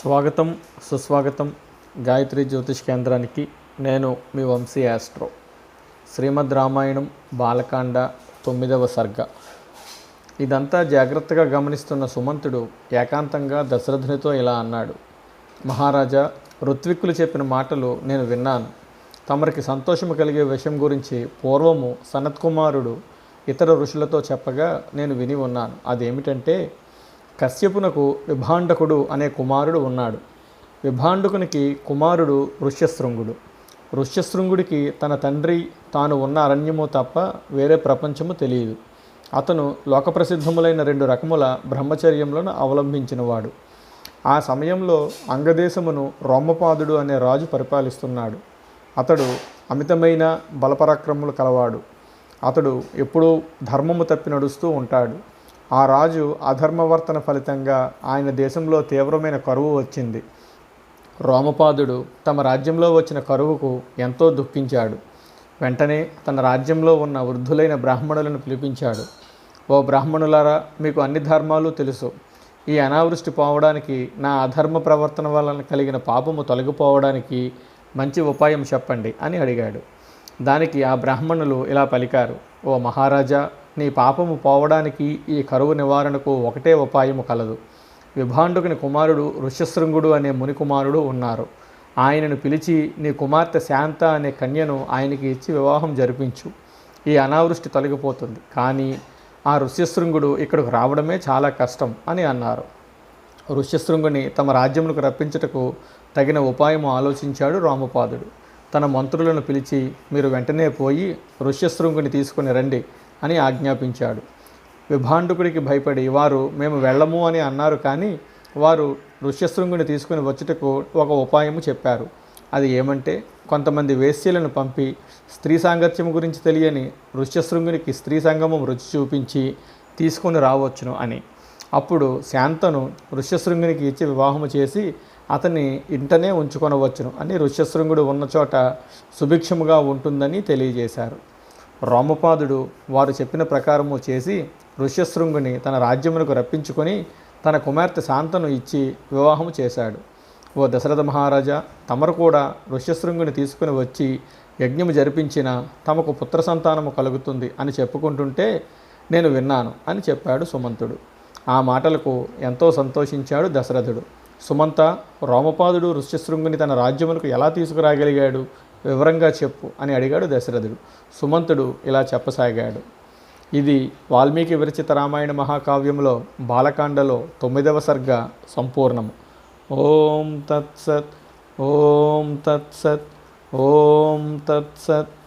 స్వాగతం సుస్వాగతం గాయత్రి జ్యోతిష్ కేంద్రానికి. నేను మీ వంశీ యాస్ట్రో శ్రీమద్ రామాయణం బాలకాండ తొమ్మిదవ సర్గ. ఇదంతా జాగ్రత్తగా గమనిస్తున్న సుమంతుడు ఏకాంతంగా దశరథునితో ఇలా అన్నాడు. మహారాజా ఋత్విక్కులు చెప్పిన మాటలు నేను విన్నాను. తమరికి సంతోషము కలిగే విషయం గురించి పూర్వము సనత్కుమారుడు ఇతర ఋషులతో చెప్పగా నేను విని ఉన్నాను. అదేమిటంటే కశ్యపునకు విభాండకుడు అనే కుమారుడు ఉన్నాడు. విభాండకునికి కుమారుడు ఋష్యశృంగుడు. ఋష్యశృంగుడికి తన తండ్రి తాను ఉన్న అరణ్యము తప్ప వేరే ప్రపంచము తెలియదు. అతను లోకప్రసిద్ధములైన రెండు రకముల బ్రహ్మచర్యములను అవలంబించినవాడు. ఆ సమయంలో అంగదేశమును రోమపాదుడు అనే రాజు పరిపాలిస్తున్నాడు. అతడు అమితమైన బలపరాక్రములు కలవాడు. అతడు ఎప్పుడూ ధర్మము తప్పి నడుస్తూ ఉంటాడు. ఆ రాజు అధర్మవర్తన ఫలితంగా ఆయన దేశంలో తీవ్రమైన కరువు వచ్చింది. రోమపాదుడు తమ రాజ్యంలో వచ్చిన కరువుకు ఎంతో దుఃఖించాడు. వెంటనే తన రాజ్యంలో ఉన్న వృద్ధులైన బ్రాహ్మణులను పిలిపించాడు. ఓ బ్రాహ్మణులారా మీకు అన్ని ధర్మాలు తెలుసు. ఈ అనావృష్టి పోవడానికి నా అధర్మ ప్రవర్తన వలన కలిగిన పాపము తొలగిపోవడానికి మంచి ఉపాయం చెప్పండి అని అడిగాడు. దానికి ఆ బ్రాహ్మణులు ఇలా పలికారు. ఓ మహారాజా నీ పాపము పోవడానికి ఈ కరువు నివారణకు ఒకటే ఉపాయము కలదు. విభాండుకుని కుమారుడు ఋష్యశృంగుడు అనే మునికుమారుడు ఉన్నారు. ఆయనను పిలిచి నీ కుమార్తె శాంత అనే కన్యను ఆయనకి ఇచ్చి వివాహం జరిపించు. ఈ అనావృష్టి తొలగిపోతుంది. కానీ ఆ ఋష్యశృంగుడు ఇక్కడికి రావడమే చాలా కష్టం అని అన్నారు. ఋష్యశృంగుని తమ రాజ్యములకు రప్పించుటకు తగిన ఉపాయము ఆలోచించాడు రామపాదుడు. తన మంత్రులను పిలిచి మీరు వెంటనే పోయి ఋష్యశృంగుని తీసుకుని రండి అని ఆజ్ఞాపించాడు. విభాండుకుడికి భయపడి వారు మేము వెళ్ళము అని అన్నారు కానీ వారు ఋష్యశృంగుని తీసుకుని వచ్చుటకు ఒక ఉపాయము చెప్పారు. అది ఏమంటే కొంతమంది వేశ్యలను పంపి స్త్రీ సాంగత్యం గురించి తెలియని ఋష్యశృంగునికి స్త్రీ సంగమం రుచి చూపించి తీసుకుని రావచ్చును అని. అప్పుడు శాంతను ఋష్యశృంగునికి ఇచ్చి వివాహము చేసి అతన్ని ఇంటనే ఉంచుకొనవచ్చును అని ఋష్యశృంగుడు ఉన్న చోట సుభిక్షముగా ఉంటుందని తెలియజేశారు. రోమపాదుడు వారు చెప్పిన ప్రకారము చేసి ఋష్యశృంగుని తన రాజ్యమునకు రప్పించుకొని తన కుమార్తె శాంతను ఇచ్చి వివాహము చేశాడు. ఓ దశరథ మహారాజా తమరు కూడా ఋష్యశృంగుని తీసుకుని వచ్చి యజ్ఞము జరిపించిన తమకు పుత్ర సంతానము కలుగుతుంది అని చెప్పుకుంటుంటే నేను విన్నాను అని చెప్పాడు సుమంతుడు. ఆ మాటలకు ఎంతో సంతోషించాడు దశరథుడు. సుమంత రోమపాదుడు ఋష్యశృంగుని తన రాజ్యములకు ఎలా తీసుకురాగలిగాడు? వివరంగా చెప్పు అని అడిగాడు దశరథుడు. సుమంతుడు ఇలా చెప్పసాగాడు. ఇది వాల్మీకి విరచిత రామాయణ మహాకావ్యంలో బాలకాండలో తొమ్మిదవ సర్గ సంపూర్ణము. ఓం తత్సత్ ఓం తత్సత్ ఓం తత్సత్.